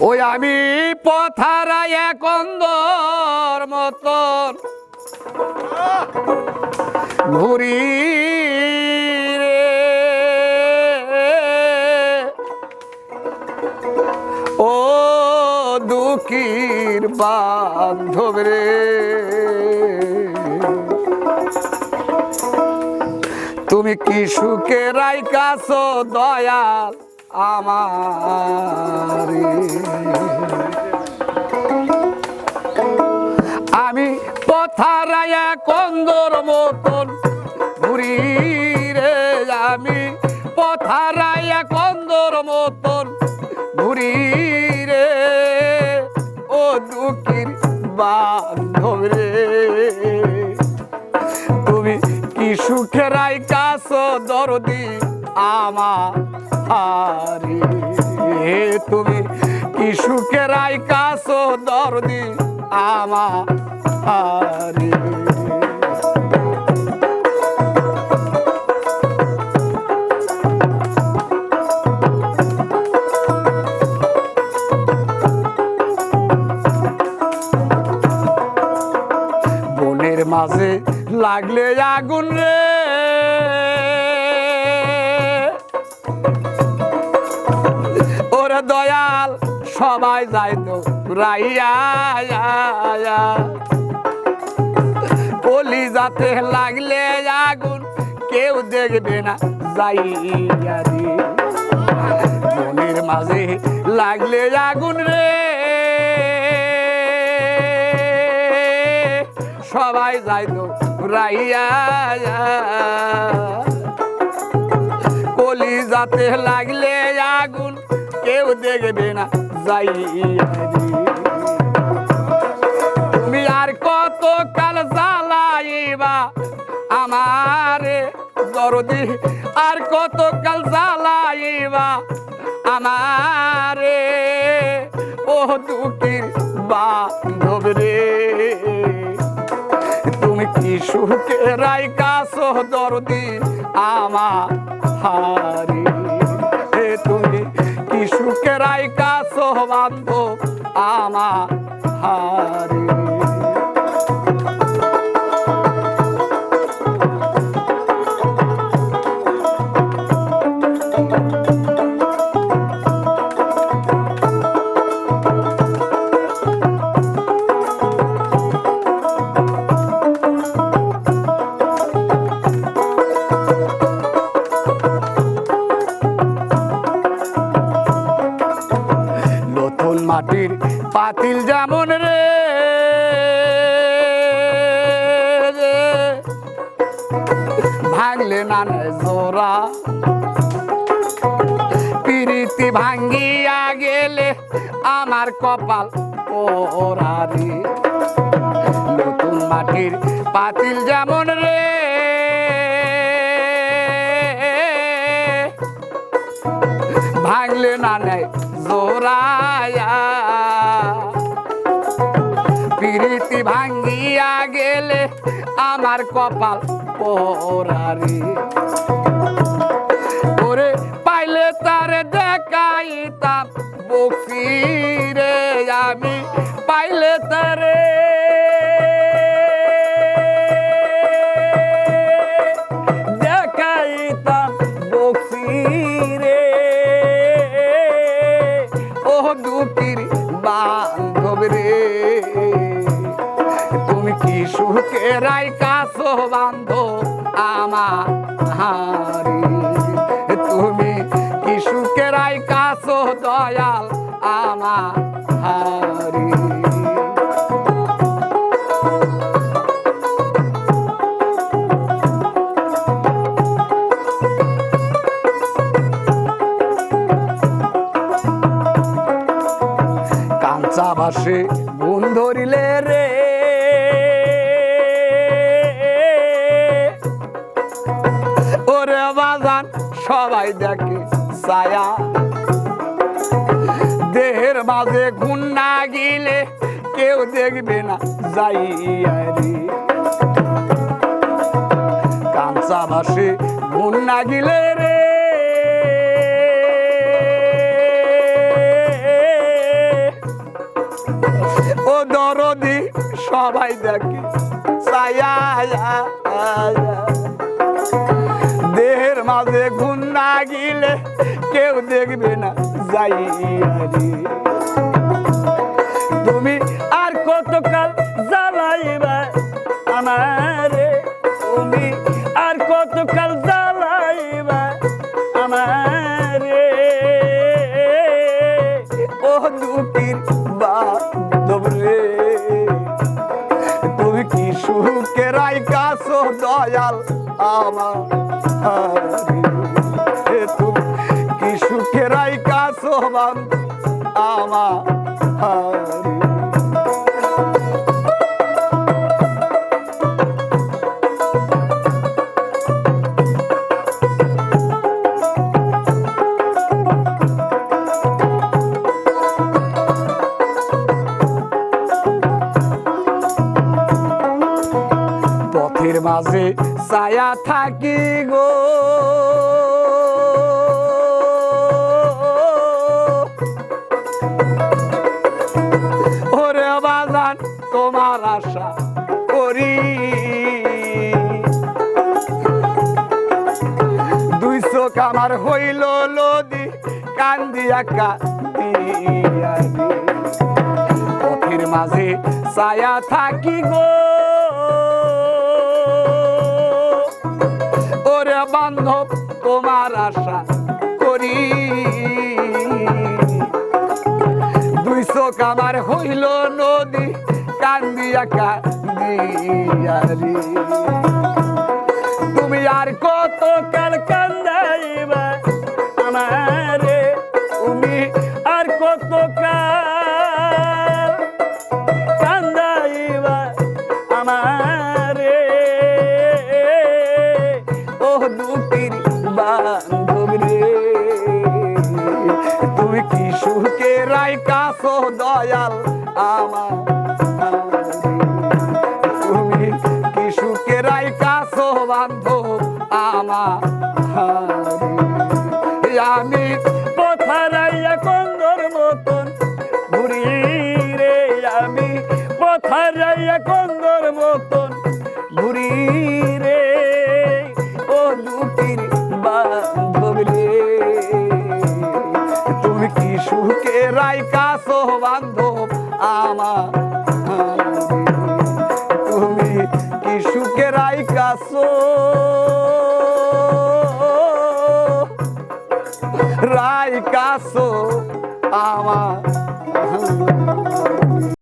ওই আমি পথারা একন্দর মতন। ঘুরি ও দুঃখীর বান্ধব রে। তুমি কি সুখে রাইকাছ দয়াল আমার? কন্দর মতন। ঘুরি রে, আমি পথারায়া কন্দর মতন। ঘুরি রে, ও দুঃখীর বান্ধব তুমি কি সুখেরাই কাছ দরদি আমার তুমি কি সুখেরাই কাছ দরদি আমার লাগলে আগুন রে। ওরে দয়াল, সবাই যাই তো রাইয়া কলি যাতে লাগলে আগুন, কেউ দেখবে না, যাইয়া রে। বনের মাঝে লাগলে আগুন রে। সবাই যাই তো রাইয়া কলি যাতে লাগলে আগুন, কেউ দেখবে না যাইয়া রে। তুমি আর কত কাল জ্বালাইবা আমারে, দরদি, আর কত কাল জ্বালাইবা আমারে ও দুঃখীর বান্ধব রে কি সুখে রাইকা দরদি আমার হারি। হে তুমি কি সুখে রাইকা বান্ধব আমার হারি? নতুন মাটির পাতিল যেমন রে ভাঙলে না জোড়া। পিরিতি ভাঙ্গিয়া গেলে আমার কপাল ওরারি নতুন মাটির পাতিল যেমন রে, ভাঙলে না নেয় জোরায়া পিরিতি ভাঙ্গিয়া গেলে আমার কপাল পোরারি ওরে পাইলে তার দেখাইতাম বকিরে আমি। বান্ধব রে। তুমি কি সুখে রাই কাছো বান্ধব আমার? তুমি কি সুখে রাই কাছো দয়াল আমার? কাঞ্চা বাসে গুণ ধরিলে রে। ওরে বাজান, সবাই দেখে ছায়া। দেহের মাঝে গুণ না গিলে কেউ দেখবে না যাই কাঞ্চা বাসে গুণ না গিলে রে। দরদি সবাই দেখে। দেহের মাঝে ঘুম না গিলে কেউ দেখবে না যাই তুমি কি সুখের কাছো দয়াল আমার তুমি কি সুখের কাছো আমার পথের মাঝে ছায়া থাকি গো। ওরে বাজান, তোমার আশা করি। দুই চোখ আমার হইল লদি কান্দিয়া কান্দিয়া। পথের মাঝে ছায়া থাকি গো। বান্ধব তোমার আশা করি। দুই চোখ আমার হইল নদী কান্দিয়া কান্দিয়ারি তুমি আর কত কাল কান্দাইবা? কাছো দয়াল আমার তুমি কি সুখে রাই কাছো বান্ধব আমার আমি পথারাইয়া কন্দর মতন ঘুরি রে। আমি পথারাইয়া কন্দর মতন ঘুরি কি সুখে রাই কাছো বান্ধব আমা তুমি কি সুখে রাই কাছো রাই কাছো আমার